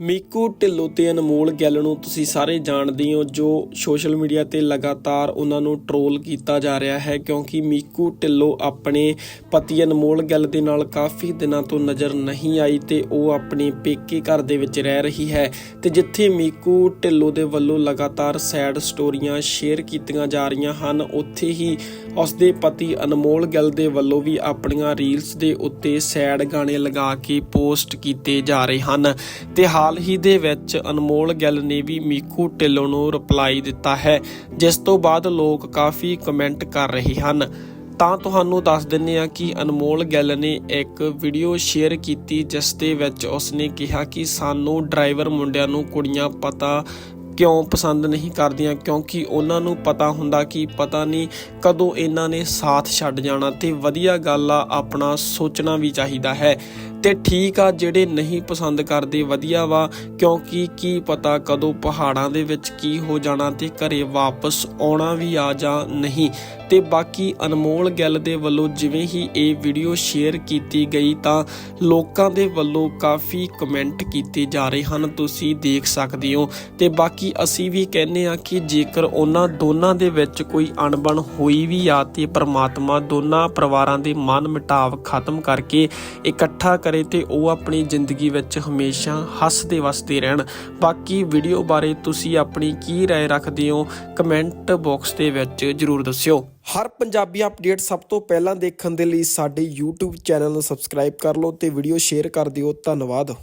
ਮੀਕੂ ਢਿੱਲੋਂ ਤੇ ਅਨਮੋਲ ਗਿੱਲ ਨੂੰ ਤੁਸੀਂ ਸਾਰੇ ਜਾਣਦੇ ਹੋ ਜੋ ਸੋਸ਼ਲ ਮੀਡੀਆ ਤੇ ਲਗਾਤਾਰ ਉਹਨਾਂ ਨੂੰ ਟਰੋਲ ਕੀਤਾ ਜਾ ਰਿਹਾ ਹੈ, ਕਿਉਂਕਿ ਮੀਕੂ ਢਿੱਲੋਂ ਆਪਣੇ ਪਤੀ ਅਨਮੋਲ ਗਿੱਲ ਦੇ ਨਾਲ ਕਾਫੀ ਦਿਨਾਂ ਤੋਂ ਨਜ਼ਰ ਨਹੀਂ ਆਈ ਤੇ ਉਹ ਆਪਣੇ ਪੇਕੇ ਘਰ ਦੇ ਵਿੱਚ ਰਹਿ ਰਹੀ ਹੈ ਤੇ ਜਿੱਥੇ ਮੀਕੂ ਢਿੱਲੋਂ ਦੇ ਵੱਲੋਂ ਲਗਾਤਾਰ ਸੈਡ ਸਟੋਰੀਆਂ ਸ਼ੇਅਰ ਕੀਤੀਆਂ ਜਾ ਰਹੀਆਂ ਹਨ, ਉੱਥੇ ਹੀ ਉਸ ਦੇ ਪਤੀ ਅਨਮੋਲ ਗਿੱਲ ਦੇ ਵੱਲੋਂ ਵੀ ਆਪਣੀਆਂ ਰੀਲਸ ਦੇ ਉੱਤੇ ਸੈਡ ਗਾਣੇ ਲਗਾ ਕੇ ਪੋਸਟ ਕੀਤੇ ਜਾ ਰਹੇ ਹਨ। ਤੇ ਹਾਲ ਹੀ ਦੇ ਵਿੱਚ ਅਨਮੋਲ ਗਿੱਲ ਨੇ ਵੀ ਮੀਕੂ ਢਿੱਲੋਂ ਨੂੰ ਰਿਪਲਾਈ ਦਿੱਤਾ ਹੈ, ਜਿਸ ਤੋਂ ਬਾਅਦ ਲੋਕ ਕਾਫੀ ਕਮੈਂਟ ਕਰ ਰਹੇ ਹਨ। ਤਾਂ ਤੁਹਾਨੂੰ ਦੱਸ ਦਿੰਨੇ ਆ ਕਿ ਅਨਮੋਲ ਗਿੱਲ ਨੇ ਇੱਕ ਵੀਡੀਓ ਸ਼ੇਅਰ ਕੀਤੀ, ਜਿਸ ਦੇ ਵਿੱਚ ਉਸਨੇ ਕਿਹਾ ਕਿ ਸਾਨੂੰ ਡਰਾਈਵਰ ਮੁੰਡਿਆਂ ਨੂੰ ਕੁੜੀਆਂ ਪਤਾ ਕਿਉਂ ਪਸੰਦ ਨਹੀਂ ਕਰਦੀਆਂ? ਕਿਉਂਕਿ ਉਹਨਾਂ ਨੂੰ ਪਤਾ ਹੁੰਦਾ ਕਿ ਪਤਾ ਨਹੀਂ ਕਦੋਂ ਇਹਨਾਂ ਨੇ ਸਾਥ ਛੱਡ ਜਾਣਾ ਤੇ ਵਧੀਆ ਗੱਲ ਆ, ਆਪਣਾ ਸੋਚਣਾ ਵੀ ਚਾਹੀਦਾ ਹੈ। ਤੇ ਠੀਕ ਆ, ਜਿਹੜੇ ਨਹੀਂ ਪਸੰਦ ਕਰਦੇ, ਵਧੀਆ ਵਾ। ਕਿਉਂਕਿ ਕੀ ਪਤਾ ਕਦੋਂ ਪਹਾੜਾਂ ਦੇ ਵਿੱਚ ਕੀ ਹੋ ਜਾਣਾ ਤੇ ਘਰੇ ਵਾਪਸ ਆਉਣਾ ਵੀ ਆ ਜਾਂ ਨਹੀਂ। ਤੇ ਬਾਕੀ ਅਨਮੋਲ ਗਿੱਲ ਦੇ ਵੱਲੋਂ ਜਿਵੇਂ ਹੀ ਇਹ ਵੀਡੀਓ ਸ਼ੇਅਰ ਕੀਤੀ ਗਈ ਤਾਂ ਲੋਕਾਂ ਦੇ ਵੱਲੋਂ ਕਾਫੀ ਕਮੈਂਟ ਕੀਤੇ ਜਾ ਰਹੇ ਹਨ। ਤੁਸੀਂ ਦੇਖ ਸਕਦੇ ਹੋ। ਤੇ ਬਾਕੀ ਅਸੀਂ ਵੀ ਕਹਿੰਨੇ ਆ ਕਿ ਜੇਕਰ ਉਹਨਾਂ ਦੋਨਾਂ ਦੇ ਵਿੱਚ ਕੋਈ ਅਣਬਣ ਹੋਈ ਵੀ ਆ ਤੇ ਪ੍ਰਮਾਤਮਾ ਦੋਨਾਂ ਪਰਿਵਾਰਾਂ ਦੇ ਮਨ ਮਿਟਾਵ ਖਤਮ ਕਰਕੇ ਇਕੱਠਾ ਕਰੇ ਤੇ ਉਹ ਆਪਣੀ ਜ਼ਿੰਦਗੀ ਵਿੱਚ ਹਮੇਸ਼ਾ ਹੱਸਦੇ ਵਸਦੇ ਰਹਿਣ ਬਾਕੀ ਵੀਡੀਓ ਬਾਰੇ ਤੁਸੀਂ ਆਪਣੀ ਕੀ رائے ਰੱਖਦੇ ਹੋ ਕਮੈਂਟ ਬਾਕਸ ਦੇ ਵਿੱਚ ਜਰੂਰ ਦੱਸਿਓ ਹਰ ਪੰਜਾਬੀ ਅਪਡੇਟ ਸਭ ਤੋਂ ਪਹਿਲਾਂ ਦੇਖਣ ਦੇ ਲਈ ਸਾਡੇ YouTube ਚੈਨਲ ਨੂੰ ਸਬਸਕ੍ਰਾਈਬ ਕਰ ਲਓ ਤੇ ਵੀਡੀਓ ਸ਼ੇਅਰ ਕਰ ਦਿਓ ਧੰਨਵਾਦ